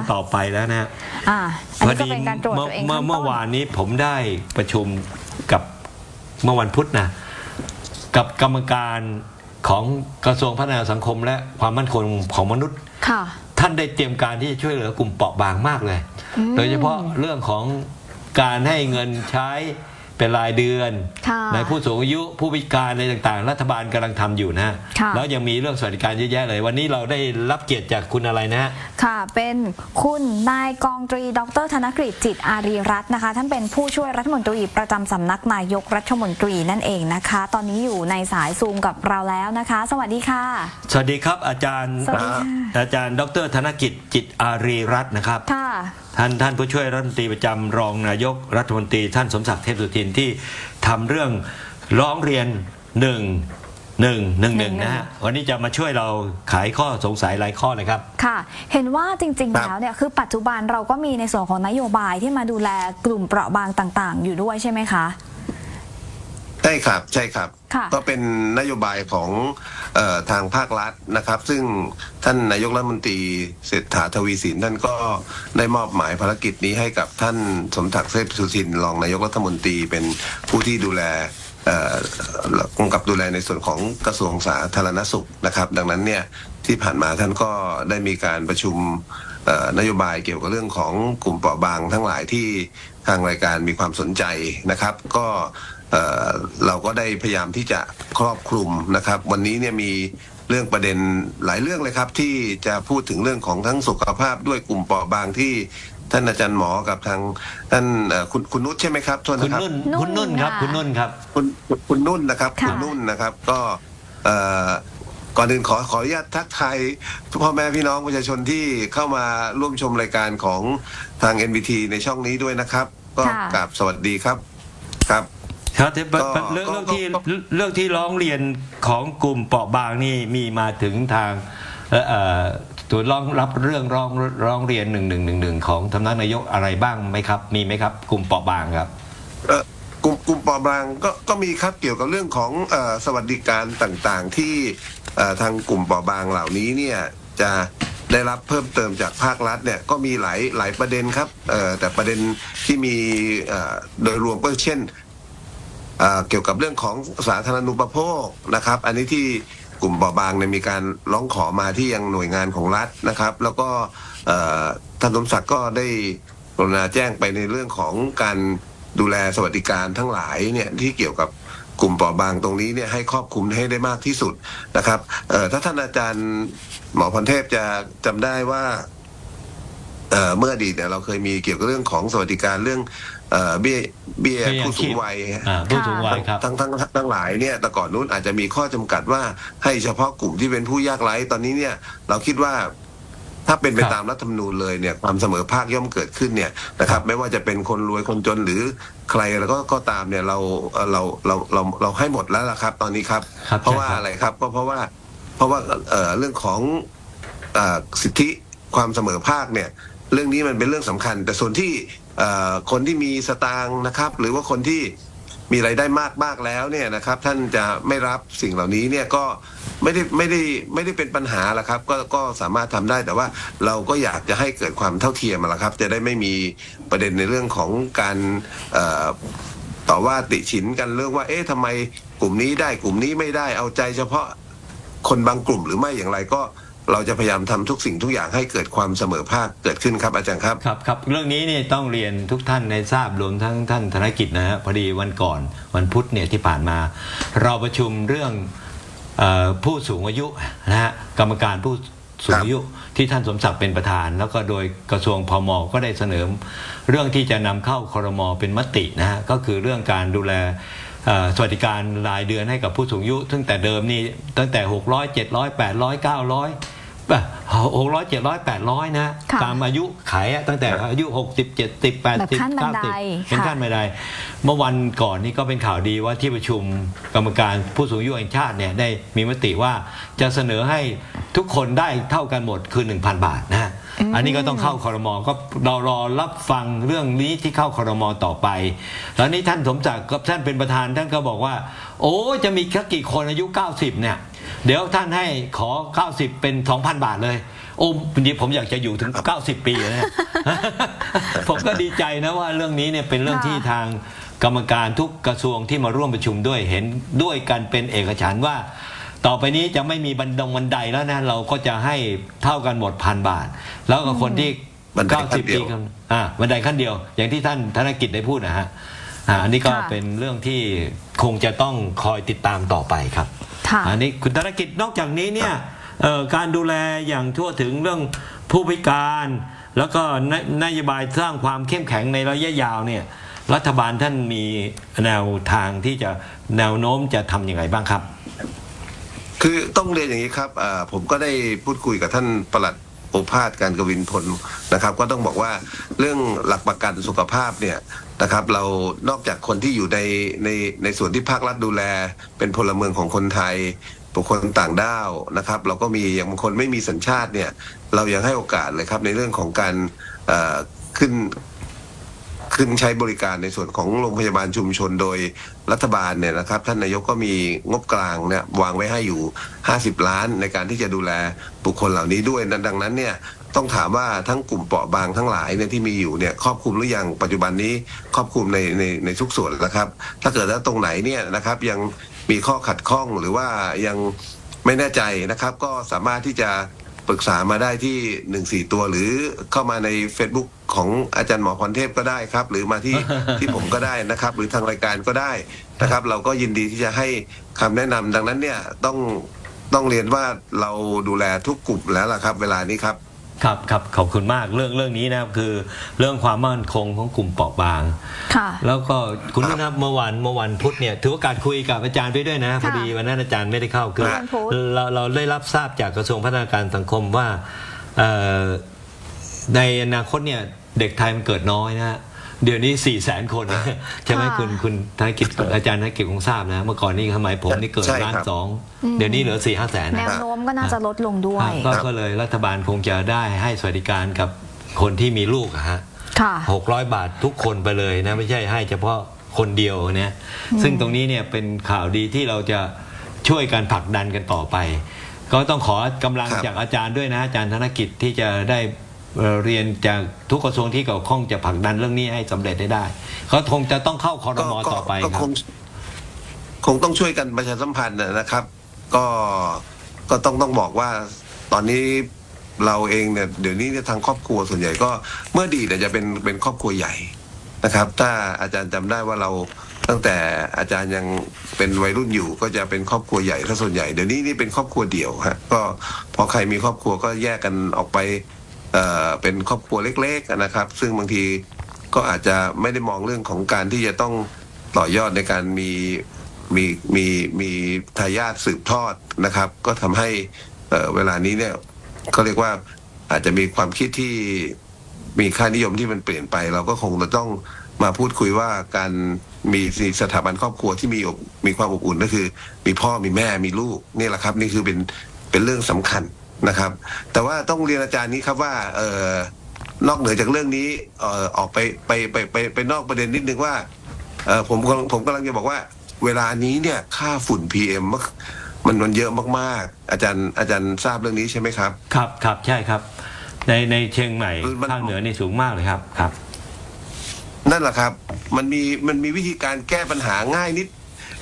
รื่องต่อไปแล้วนะอ่าอันนี้ก็เป็นการตรวจเมื่อตัวเองเมื่อขั้นเมื่อต้นวานนี้ผมได้ประชุมกับเมื่อวันพุธนะกับกรรมการของกระทรวงพัฒนาสังคม และความมั่นคงของมนุษย์ค่ะท่านได้เตรียมการที่จะช่วยเหลือกลุ่มเปราะบางมากเลย โดยเฉพาะเรื่องของการให้เงินใช้ เป็นรายเดือนค่ะในผู้สูงอายุผู้พิการอะไรต่างๆ รัฐบาลกำลังทำอยู่นะค่ะแล้วยังมีเรื่องสวัสดิการเยอะแยะเลย วันนี้เราได้รับเกียรติจากคุณอะไรนะฮะค่ะ เป็นคุณนายกองตรี ดรธนกฤษจิตอารีรัตน์นะคะ ท่านเป็นผู้ช่วยรัฐมนตรีประจำสำนักนายกรัฐมนตรีนั่นเองนะคะ ตอนนี้อยู่ในสายซูมกับเราแล้วนะคะ สวัสดีค่ะ สวัสดีครับอาจารย์สวัสดีค่ะอาจารย์ ดรธนกิจจิตอารีรัตน์นะครับค่ะท่านท่านผู้ช่วยรัฐมนตรีประจำรองนายกรัฐมนตรีท่านสมศักดิ์เทพสุทินที่ทำเรื่องร้องเรียนหนึ่งหนึ่งหนึ่งหนึ่งนะฮะวันนี้จะมาช่วยเราขายข้อสงสัยหลายข้อเลยครับค่ะ เห็นว่าจริงๆครับแล้วเนี่ยคือปัจจุบันเราก็มีในส่วนของนโยบายที่มาดูแลกลุ่มเปราะบางต่าง ๆ อยู่ด้วยใช่ไหมคะ ใช่ครับใช่ครับ ค่ะ ก็เป็นนโยบายของเออทางภาครัฐนะครับ ซึ่งท่านนายกรัฐมนตรีเศรษฐาทวีสินท่านก็ได้มอบหมายภารกิจนี้ให้กับท่านสมศักดิ์เทพสุทินรองนายกรัฐมนตรีเป็นผู้ที่ดูแลเอ่อกำกับดูแลในส่วนของกระทรวงสาธารณสุขนะครับ ดังนั้นเนี่ยที่ผ่านมาท่านก็ได้มีการประชุมเอ่อนโยบายเกี่ยวกับเรื่องของกลุ่มเปราะบางทั้งหลายที่ทางรายการมีความสนใจนะครับ ก็ เอ่อเราก็ได้พยายามที่จะครอบคลุมนะครับ วันนี้เนี่ยมีเรื่องประเด็นหลายเรื่องเลยครับ ที่จะพูดถึงเรื่องของทั้งสุขภาพด้วยกลุ่มเปราะบางที่ท่านอาจารย์หมอกับทางท่านเอ่อคุณคุณนุชใช่ไหมครับโทษคุณนะครับนุ่นนุ่นคุณนุ่นครับค่ะคุณนุ่นครับคุณคุณนุ่นนะครับค่ะคุณนุ่นนะครับก็เอ่อก่อนอื่นขอขออนุญาตทักทายพ่อแม่พี่น้องประชาชนที่เข้ามาร่วมชมรายการของทาง NBT ในช่องนี้ด้วยนะครับ ก็ค่ะกราบสวัสดีครับครับ ครับแต่ก็เรื่องก็เรื่องที่ก็ เรื่องที่ร้องเรียนของกลุ่มเปราะบางนี่มีมาถึงทางเอ่อเอ่อตัวร้องรับเรื่องร้องร้องเรียนหนึ่งหนึ่งหนึ่งหนึ่งของทำนักนายกอะไรบ้างไหมครับ มีไหมครับ กลุ่มเปราะบางครับ เอ่อกลุ่มกลุ่มเปราะบางก็ก็มีครับเกี่ยวกับเรื่องของเอ่อสวัสดิการต่างๆ ที่เอ่อทางกลุ่มเปราะบางเหล่านี้เนี่ยจะได้รับเพิ่มเติมจากภาครัฐเนี่ยก็มีหลายหลายประเด็นครับเอ่อแต่ประเด็นที่มีเอ่อโดยรวมก็เช่น เกี่ยวกับเรื่องของสาธารณูปโภคนะครับ อันนี้ที่กลุ่มบาบางเนี่ยมีการร้องขอมาที่ยังหน่วยงานของรัฐนะครับ แล้วก็ท่านสมศักดิ์ก็ได้กรุณาแจ้งไปในเรื่องของการดูแลสวัสดิการทั้งหลายเนี่ยที่เกี่ยวกับกลุ่มเปราะบางตรงนี้เนี่ยให้ครอบคลุมให้ได้มากที่สุดนะครับถ้าท่านอาจารย์หมอพรเทพจะจำได้ว่าเเมื่ออดีตเนี่ยเราเคยมีเกี่ยวกับเรื่องของสวัสดิการเรื่อง เอ่อเบี้ยเบี้ยเบี้ยผู้สูงวัยอ่าผู้สูงวัยครับทั้งทั้งทั้งทั้งหลายเนี่ยแต่ก่อนนู้นอาจจะมีข้อจำกัดว่าให้เฉพาะกลุ่มที่เป็นผู้ยากไร้ตอนนี้เนี่ย เราคิดว่า ถ้าเป็นไปครับตามรัฐธรรมนูญเลยเนี่ยความเสมอภาคย่อมเกิดขึ้นเนี่ยนะครับ ไม่ว่าจะเป็นคนรวยคนจนหรือใครแล้วก็ก็ตามเนี่ยเราเอ่อเราเราเราเราให้หมดแล้วล่ะครับ ตอนนี้ครับ ครับเพราะว่าใช่ครับ อะไรครับก็เพราะว่า เพราะว่าเอ่อเรื่องของเอ่อสิทธิความเสมอภาคเนี่ย เรื่องนี้มันเป็นเรื่องสำคัญ แต่ส่วนที่เอ่อ คนที่มีสตางค์นะครับ หรือว่าคนที่มีรายได้มากมากแล้วเนี่ยนะครับ ท่านจะไม่รับสิ่งเหล่านี้เนี่ยก็ไม่ได้ไม่ได้ไม่ได้เป็นปัญหาละครับ ก็ก็สามารถทำได้แต่ว่าเราก็อยากจะให้เกิดความเท่าเทียมมาละครับ จะได้ไม่มีประเด็นในเรื่องของการต่อว่าติฉินกันเรื่องว่า เอ๊ะทำไมกลุ่มนี้ได้กลุ่มนี้ไม่ได้เอาใจเฉพาะคนบางกลุ่มหรือไม่อย่างไรก็ เราจะพยายามทำทุกสิ่งทุกอย่างให้เกิดความเสมอภาคเกิดขึ้นครับอาจารย์ครับครับครับเรื่องนี้นี่ต้องเรียนทุกท่านในทราบรวมทั้งท่านธนกิจนะฮะพอดีวันก่อนวันพุธเนี่ยที่ผ่านมา เราประชุมเรื่องออผู้สูงอายุนะฮะกรรมการผู้สูงอายุที่ท่านสมศักดิ์เป็นประธาน แล้วก็โดยกระทรวงพมก็ได้เสนอเรื่องที่จะนำเข้าครมอเป็นมตินะฮะก็คือเรื่องการดูแลสวัสดิการรายเดือนให้กับผู้สูงอายุตั้งแต่เดิมนี่ตั้งแต่ 600 700 800 900 หกร้อยเจ็ดร้อยแปดร้อยนะ ค่ะตามอายุไขอะตั้งแต่อายุ 60 70 แบบ80ขั้นบันได90 เป็นค่ะ ขั้นบันได เมื่อวันก่อนนี่ก็เป็นข่าวดีว่าที่ประชุมกรรมการผู้สูงอายุแห่งชาติเนี่ยได้มีมติว่าจะเสนอให้ทุกคนได้เท่ากันหมดคือ 1,000 บาทนะฮะอันนี้ก็ต้องเข้าคอรมอก็เรารอรับฟังเรื่องนี้ที่เข้าคอรมอต่อไป แล้วนี่ท่านสมศักดิ์กับท่านเป็นประธานท่านก็บอกว่า โอ้ยจะมีแค่กี่คนอายุ 90 เนี่ย เดี๋ยวท่านให้ขอ 90 เป็น 2,000 บาทเลย โอ้จริงๆผมอยากจะอยู่ถึง 90 ปีนะ ผมก็ดีใจนะว่าเรื่องนี้เนี่ยเป็นเรื่องค่ะที่ทางกรรมการทุกกระทรวงที่มาร่วมประชุมด้วยเห็นด้วยกันเป็นเอกฉันท์ว่า ต่อไปนี้จะไม่มีบันดงบันไดแล้วนะ เราก็จะให้เท่ากันหมดพันบาท แล้วกับคนที่บันไดขั้น90เดีปียวกันอ่าบันไดขั้นเดียว อย่างที่ท่านธนกิจได้พูดนะฮะอ่าอันนี้ก็ค่ะเป็นเรื่องที่คงจะต้องคอยติดตามต่อไปครับค่ะ อันนี้คุณธนกิจนอกจากนี้เนี่ยเอ่อการดูแลอย่างทั่วถึงเรื่องผู้พิการ แล้วก็นนโยบายสร้างความเข้มแข็งในระยะยาวเนี่ยรัฐบาลท่านมีแนวทางที่จะแนวโน้มจะทำยังไงบ้างครับ คือต้องเรียนอย่างนี้ครับเอ่อผมก็ได้พูดคุยกับท่านปลัด โอภาสการกวินพลนะครับ ก็ต้องบอกว่าเรื่องหลักประกันสุขภาพเนี่ยนะครับเรานอกจากคนที่อยู่ในในในส่วนที่ภาครัฐดูแล เป็นพลเมืองของคนไทยบุคคลต่างด้าวนะครับ เราก็มีอย่างบางคนไม่มีสัญชาติเนี่ยเรายังให้โอกาสเลยครับในเรื่องของการขึ้น ขึ้นใช้บริการในส่วนของโรงพยาบาลชุมชนโดยรัฐบาลเนี่ยนะครับท่านนายกก็มีงบกลางเนี่ยวางไว้ให้อยู่ 50 ล้านในการที่จะดูแลบุคคลเหล่านี้ด้วยดังนั้นเนี่ยต้องถามว่าทั้งกลุ่มเปราะบางทั้งหลายเนี่ยที่มีอยู่เนี่ยครอบคลุมหรือยังปัจจุบันนี้ครอบคลุมในในในทุกส่วนแล้วครับ ถ้าเกิดว่าตรงไหนเนี่ยนะครับยังมีข้อขัดข้องหรือว่ายังไม่แน่ใจนะครับ ก็สามารถที่จะ ปรึกษามาได้ที่ 14 ตัวหรือเข้ามาใน Facebook ของอาจารย์หมอพรเทพก็ได้ครับ หรือมาที่ ที่ผมก็ได้นะครับ หรือทางรายการก็ได้นะครับ เราก็ยินดีที่จะให้คำแนะนำดังนั้นเนี่ยต้องต้องเรียนว่าเราดูแลทุกกลุ่มแล้วล่ะครับ เวลานี้ครับ ครับครับขอบคุณมากเรื่องเรื่องนี้นะครับคือเรื่องความมั่นคงของกลุ่มเปราะบาง ค่ะ แล้วก็คุณนุ่นครับเมื่อวานเมื่อวันพุธเนี่ยถือโอกาสคุยกับอาจารย์ไปด้วยนะพอดีวันนั้นอาจารย์ไม่ได้เข้าคือวันพุธ เราเราได้รับทราบจากกระทรวงพัฒนาการสังคมว่าเอ่อในอนาคตเนี่ยเด็กไทยมันเกิดน้อยนะฮะ เดี๋ยวนี้4ี่แสนคนนะใช่ไหมค่ะคุณคุณธนกิจอาจารย์ธนกิจคงทราบนะ เมื่อก่อนนี้สมัยผมนี่เกิดใช่ครับล้านสองอืม เดี๋ยวนี้เหลือ4ี่ห้าแสนแนนะวโน้มก็น่าจะลดลงด้วย ก็ก็เลยรัฐบาลคงจะได้ให้สวัสดิการกับคนที่มีลูกอะฮะ ค่ะ หกร้อยบาททุกคนไปเลยนะ ไม่ใช่ให้เฉพาะคนเดียวเนี่ยซึ่งตรงนี้เนี่ยเป็นข่าวดีที่เราจะช่วยกันผลักดันกันต่อไป ก็ต้องขอกำลังครับจากอาจารย์ด้วยนะอาจารย์ธนกิจที่จะได้ เอ่อเรียนจากทุกกระทรวงที่เกี่ยวข้องจะผลักดันเรื่องนี้ให้สำเร็จได้ได้เขาคงจะต้องเข้าคอรมอต่อไปครับคงต้องช่วยกันประชาสัมพันธ์นะครับ ก็ก็ต้องต้องบอกว่าตอนนี้เราเองเนี่ยเดี๋ยวนี้เนี่ยทางครอบครัวส่วนใหญ่ก็เมื่อดีเนี่ยจะเป็นเป็นครอบครัวใหญ่นะครับ ถ้าอาจารย์จำได้ว่าเราตั้งแต่อาจารย์ยังเป็นวัยรุ่นอยู่ ก็จะเป็นครอบครัวใหญ่ถ้าส่วนใหญ่เดี๋ยวนี้นี่เป็นครอบครัวเดี่ยวฮะก็พอใครมีครอบครัวก็แยกกันออกไป เป็นครอบครัวเล็กๆนะครับ ซึ่งบางทีก็อาจจะไม่ได้มองเรื่องของการที่จะต้องต่อยอดในการมีมีมีมีทายาทสืบทอดนะครับ ก็ทำให้เเวลานี้เนี่ยเขาเรียกว่าอาจจะมีความคิดที่มีค่านิยมที่มันเปลี่ยนไป เราก็คงจะต้องมาพูดคุยว่าการมีสถาบันครอบครัวที่มีอบมีความอบอุ่นก็คือ มีพ่อมีแม่มีลูกนี่แหละครับ นี่คือเป็นเป็นเรื่องสำคัญ นะครับ แต่ว่าต้องเรียนอาจารย์นี้ครับว่าเออนอกเหนือจากเรื่องนี้เอ่อออกไปไปไปไปไปนอกประเด็นนิดนึงว่าเออผมกำลังผมกำลังจะบอกว่า เวลานี้เนี่ยค่าฝุ่น PM มันมันมันเยอะมากๆ อาจารย์อาจารย์ทราบเรื่องนี้ใช่ไหมครับ ครับครับใช่ครับ ในในเชียงใหม่มันภาคเหนือนี่สูงมากเลยครับครับ นั่นแหละครับ มันมีมันมีวิธีการแก้ปัญหาง่ายนิด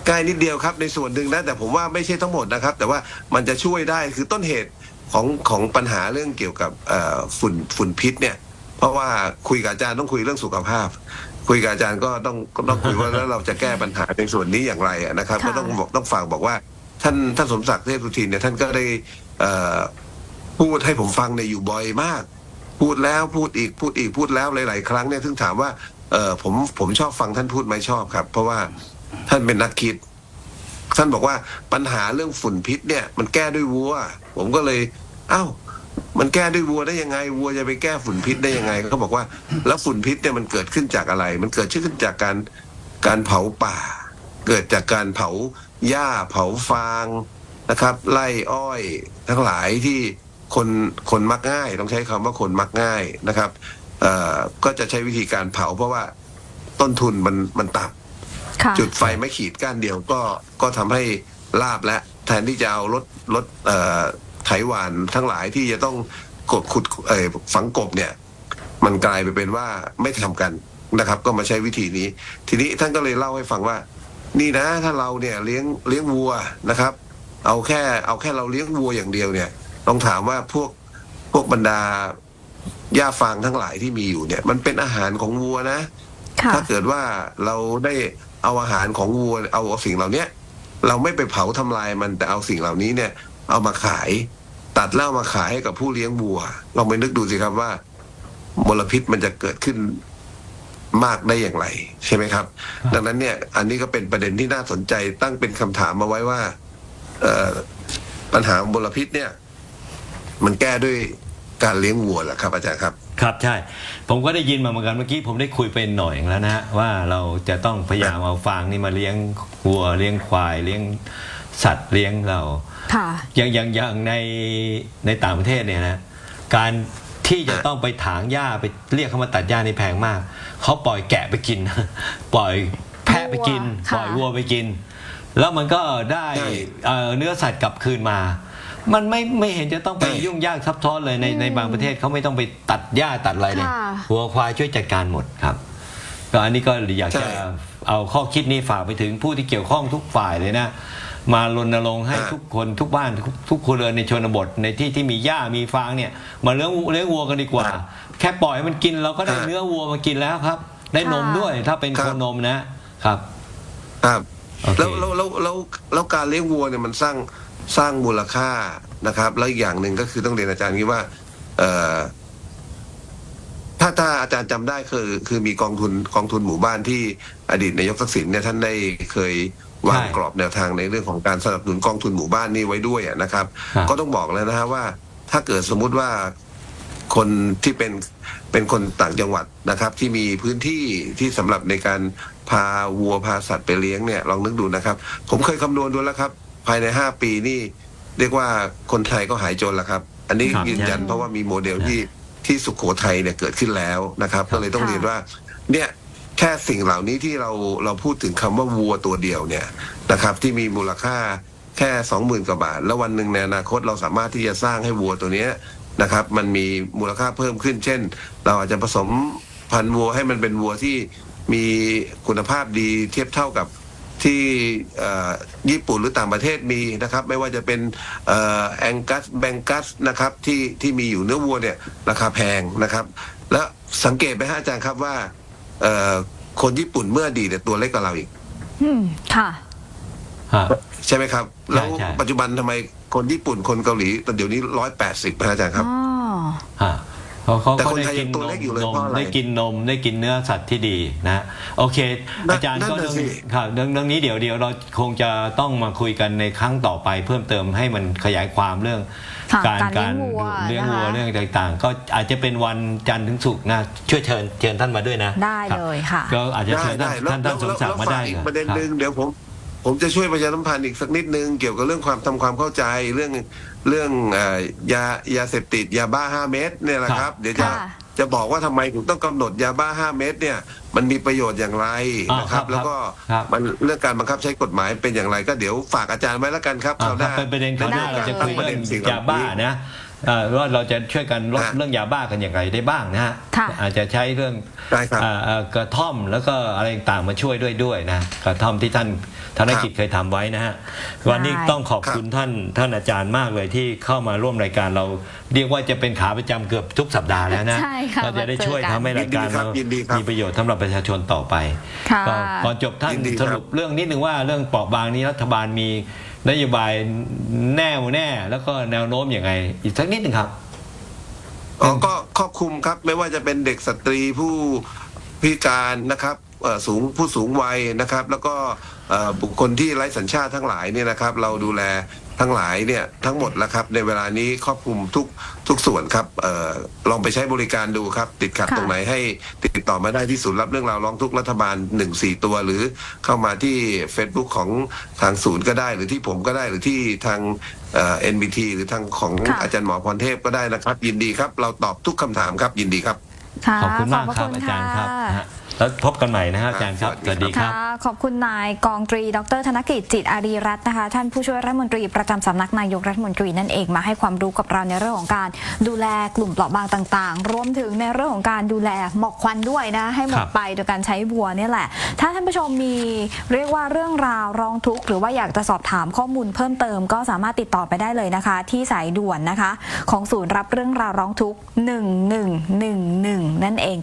ง่ายนิดเดียวครับ ในส่วนหนึ่งนะแต่ผมว่าไม่ใช่ทั้งหมดนะครับ แต่ว่ามันจะช่วยได้คือต้นเหตุ ของของปัญหาเรื่องเกี่ยวกับเอ่อฝุ่นฝุ่นพิษเนี่ย เพราะว่าคุยกับอาจารย์ต้องคุยเรื่องสุขภาพ คุยกับอาจารย์ก็ต้องก็ต้องคุยว่าแล้วเราจะแก้ปัญหาในส่วนนี้อย่างไรอะนะครับค่ะก็ต้องบอกต้องฝากบอกว่าท่านท่านสมศักดิ์เทพสุทินเนี่ยท่านก็ได้เอ่อพูดให้ผมฟังในยอยู่บ่อยมาก พูดแล้วพูดอีกพูดอีกพูดแล้วหลาย ๆ ครั้งเนี่ยซึ่งถามว่าเออผมผมชอบฟังท่านพูดไหมชอบครับ เพราะว่าท่านเป็นนักคิด ท่านบอกว่าปัญหาเรื่องฝุ่นพิษเนี่ย มันแก้ด้วยวัว ผมก็เลยเอ้ามันแก้ด้วยวัวได้ยังไง วัวจะไปแก้ฝุ่นพิษได้ยังไงเขาบอกว่า แล้วฝุ่นพิษเนี่ยมันเกิดขึ้นจากอะไร มันเกิดขึ้นจากการการเผาป่า เกิดจากการเผาหญ้าเผาฟางนะครับไล่อ้อยทั้งหลายที่คนคนมักง่าย ต้องใช้คำว่าคนมักง่ายนะครับเอ่อก็จะใช้วิธีการเผาเพราะว่าต้นทุนมันมันต่ำค่ะจุดไฟไม่ขีดก้านเดียวก็ก็ทำให้ลาบและแทนที่จะเอารถรถเอ่อ ไถหวานทั้งหลายที่จะต้องกดขุดเอ่อฝังกบเนี่ยมันกลายไปเป็นว่าไม่ทำกันนะครับ ก็มาใช้วิธีนี้ ทีนี้ท่านก็เลยเล่าให้ฟังว่า นี่นะถ้าเราเนี่ยเลี้ยงเลี้ยงวัวนะครับ เอาแค่เอาแค่เราเลี้ยงวัวอย่างเดียวเนี่ยลองถามว่าพวกพวกบรรดาหญ้าฟางทั้งหลายที่มีอยู่เนี่ย มันเป็นอาหารของวัวนะค่ะถ้าเกิดว่าเราได้เอาอาหารของวัวเอาเอาสิ่งเหล่าเนี้ยเราไม่ไปเผาทำลายมันแต่เอาสิ่งเหล่านี้เนี่ย เอามาขาย ตัดแล้วเอามาขายให้กับผู้เลี้ยงวัวลองไปนึกดูสิครับว่ามลพิษมันจะเกิดขึ้นมากได้อย่างไร ใช่ไหมครับ ดังนั้นเนี่ย อันนี้ก็เป็นประเด็นที่น่าสนใจตั้งเป็นคำถามมาไว้ว่าเอ่อปัญหามลพิษเนี่ย มันแก้ด้วยการเลี้ยงวัวแหละครับ อาจารย์ครับ ครับใช่ ผมก็ได้ยินมาเหมือนกันเมื่อกี้ผมได้คุยไปหน่อยแล้วนะฮะว่าเราจะต้องพยายามเอาฟางนี่มาเลี้ยงวัวเลี้ยงควายเลี้ยงสัตว์เลี้ยงเรา ค่ะอย่างอย่างอย่างในในต่างประเทศเนี่ยนะการที่จะต้องไปถางหญ้าไปเรียกเขามาตัดหญ้านี่แพงมาก เขาปล่อยแกะไปกิน ปล่อยแพะไปกินวัวค่ะปล่อยวัวไปกิน แล้วมันก็ได้ใช่เอ่อเนื้อสัตว์กลับคืนมา มันไม่ไม่เห็นจะต้องไปใช่ยุ่งยากซับซ้อนเลยในในบางประเทศเขาไม่ต้องไปตัดหญ้าตัดอะไรเลยค่ะวัวควายช่วยจัดการหมดครับก็อันนี้ก็อยากใช่จะเอาข้อคิดนี้ฝากไปถึงผู้ที่เกี่ยวข้องทุกฝ่ายเลยนะ มารณรงค์ให้ฮะทุกคนทุกบ้านทุกทุกครัวเรือนในชนบทในที่ที่มีหญ้ามีฟางเนี่ยมาเลี้ยงเลี้ยงวัวกันดีกว่าฮะแค่ปล่อยให้มันกินเราก็ได้ฮะเนื้อวัวมากินแล้วครับ ได้นมค่ะด้วยถ้าเป็นครัโคบนมนะครับ ครับโอเค แล้วแล้วแล้วแล้วแล้วการเลี้ยงวัวเนี่ยมันสร้างสร้างมูลค่านะครับ แล้วอีกอย่างหนึ่งก็คือต้องเรียนอาจารย์นี้ว่า เอ่อถ้าถ้าอาจารย์จำได้คือ คือมีกองทุนกองทุนหมู่บ้านที่อดีตนายกทักษิณเนี่ยท่านได้เคย วางใช่กรอบแนวทางในเรื่องของการสนับสนุนกองทุนหมู่บ้านนี้ไว้ด้วยอะนะครับครับ ก็ต้องบอกเลยนะฮะว่า ถ้าเกิดสมมุติว่าคนที่เป็นเป็นคนต่างจังหวัดนะครับ ที่มีพื้นที่ที่สำหรับในการพาวัวพาสัตว์ไปเลี้ยงเนี่ยลองนึกดูนะครับ ผมเคยคำนวณดูแล้วครับ ภายในห้าปีนี่เรียกว่าคนไทยก็หายจนแล้วครับ อันนี้ครับยืนยันใช่เพราะว่ามีโมเดลที่ที่สุขโขทัยเนี่ยเกิดขึ้นแล้วนะครับครับก็เลยต้องค่ะเรียนว่าเนี่ย แค่สิ่งเหล่านี้ที่เราเราพูดถึงคำว่าวัวตัวเดียวเนี่ยนะครับ ที่มีมูลค่าแค่สองหมื่นกว่าบาท แล้ววันหนึ่งในอนาคตเราสามารถที่จะสร้างให้วัวตัวเนี้นะครับ มันมีมูลค่าเพิ่มขึ้น เช่น เราอาจจะผสมพันธุ์วัวให้มันเป็นวัวที่มีคุณภาพดีเทียบเท่ากับที่ญี่ปุ่นหรือต่างประเทศมีนะครับ ไม่ว่าจะเป็นแองกัสแบงกัสนะครับที่ที่มีอยู่เนื้อวัวเนี่ยราคาแพงนะครับ แล้วสังเกตไหมฮะอาจารย์ครับว่า คนญี่ปุ่นเมื่ออดีตเนี่ยตัวเล็กกว่าเราอีกอืมค่ะ ฮะ ใช่ไหมครับ แล้วใช่ ปัจจุบันทำไมคนญี่ปุ่นคนเกาหลีตอนเดี๋ยวนี้ร้อยแปดสิบอาจารย์ครับ อ๋อ ฮะ เขาเขาแต่ก็คนได้ไทยกิยันงตัวนมเล็กอยู่เลยนมเพราะอะไรได้กินนมได้กินเนื้อสัตว์ที่ดีนะโอเคนั่นอาจารย์ก็นั่นเรื่องน่ะสิครับเรื่องเรื่องนี้เดี๋ยวเดี๋ยวเราคงจะต้องมาคุยกันในครั้งต่อไป เพิ่มเติมให้มันขยายความเรื่องค่ะการการเลี้ยงวัวเลี้ยงวัวนะคะเรื่องต่างๆ ก็อาจจะเป็นวันจันทร์ถึงศุกร์นะช่วยเชิญเชิญท่านมาด้วยนะ ได้ครับเลยค่ะ ก็อาจจะได้เชิญท่าได้นแล้วท่านท่านสมแล้วศักดิ์มาได้แล้วฝกอีคกประเด็นรับหนึ่งเดี๋ยวผม ผมจะช่วยประชาสัมพันธ์อีกสักนิดนึงเกี่ยวกับเรื่องความทำความเข้าใจเรื่องเรื่องเอ่อยายาเสพติดยาบ้าห้าเม็ดเนี่ยแหละครับ เดี๋ยวจะค่ะจะบอกว่าทำไมถึงต้องกำหนดยาบ้าห้าเม็ดเนี่ย มันมีประโยชน์อย่างไรอ่านะคครัรับบแล้วก็ครับมันเรื่องการบังคับใช้กฎหมายเป็นอย่างไร ก็เดี๋ยวฝากอาจารย์ไว้แล้วกันครับคอ่าราวหครัน้าบเป็นประเด็นคราวหน้าได้เราจะคุยประเรื่เด็อนงสิ่งเหล่ยาบ้านะ เอ่อว่าเราจะช่วยกันลดฮะเรื่องยาบ้ากันอย่างไรได้บ้างนะฮะค่ะ อาจจะใช้เรื่องได้ครับเอ่อเอ่อกระท่อมแล้วก็อะไรต่างๆมาช่วยด้วยด้วยนะกระท่อมที่ท่านธนกิจเคยทำไว้นะฮะวันนี้ต้องขอบคุณท่านท่านอาจารย์มากเลยที่เข้ามาร่วมรายการเรา เรียกว่าจะเป็นขาประจำเกือบทุกสัปดาห์แล้วนะใช่ค่ะเราจะได้ช่วยทำให้รายการยินดีครัเราบยินดีครับมีประโยชน์สำหรับประชาชนต่อไปค่ะ ก็ก่อนจบท่านยินดีครับ สรุปเรื่องนิดนึงว่าเรื่องเปราะบางนี้รัฐบาลมี นโยบายแน่วแน่ แล้วก็แนวโน้มอย่างไง อีกสักนิดหนึ่งครับอ๋อก็ครอบคลุมครับไม่ว่าจะเป็นเด็กสตรีผู้พิการนะครับ สูงผู้สูงวัยนะครับ แล้วก็เอ่อบุคคลที่ไร้สัญชาติทั้งหลายเนี่ยนะครับ เราดูแลทั้งหลายเนี่ยทั้งหมดแล้วครับ ในเวลานี้ครอบคลุมทุกทุกส่วนครับเออลองไปใช้บริการดูครับ ติดขัดค่ะตรงไหนให้ติดต่อมาได้ที่ศูนย์รับเรื่องราวร้องทุกข์รัฐบาล 1 4 ตัว หรือเข้ามาที่ Facebook ของทางศูนย์ก็ได้ หรือที่ผมก็ได้หรือที่ทางเอ็นบีทีหรือทางของค่ะอาจารย์หมอพรเทพก็ได้นะครับ ยินดีครับ เราตอบทุกคำถามครับยินดีครับค่ะขอบคุณมากครับขอาจารย์ครับะฮะ แล้วพบกันใหม่นะฮะอาจารย์ครับครับสวัสดีครับค่ะขอบคุณนายกองตรี ดร ธนกฤษจิตอารีรัตน์นะคะ ท่านผู้ช่วยรัฐมนตรีประจำสำนักนายกรัฐมนตรีนั่นเองมาให้ความรู้กับเราในเรื่องของการดูแลกลุ่มเปราะบางต่าง ๆ รวมถึงในเรื่องของการดูแลหมอกควันด้วยนะ ให้หมครัดบไปโดยการใช้บัวเนี่ยแหละ ถ้าท่านผู้ชมมีเรียกว่าเรื่องราวร้องทุกข์หรือว่าอยากจะสอบถามข้อมูลเพิ่มเติม ก็สามารถติดต่อไปได้เลยนะคะ ที่สายด่วนนะคะ ของศูนย์รับเรื่องราวร้องทุกข์ 1111 นั่นเอง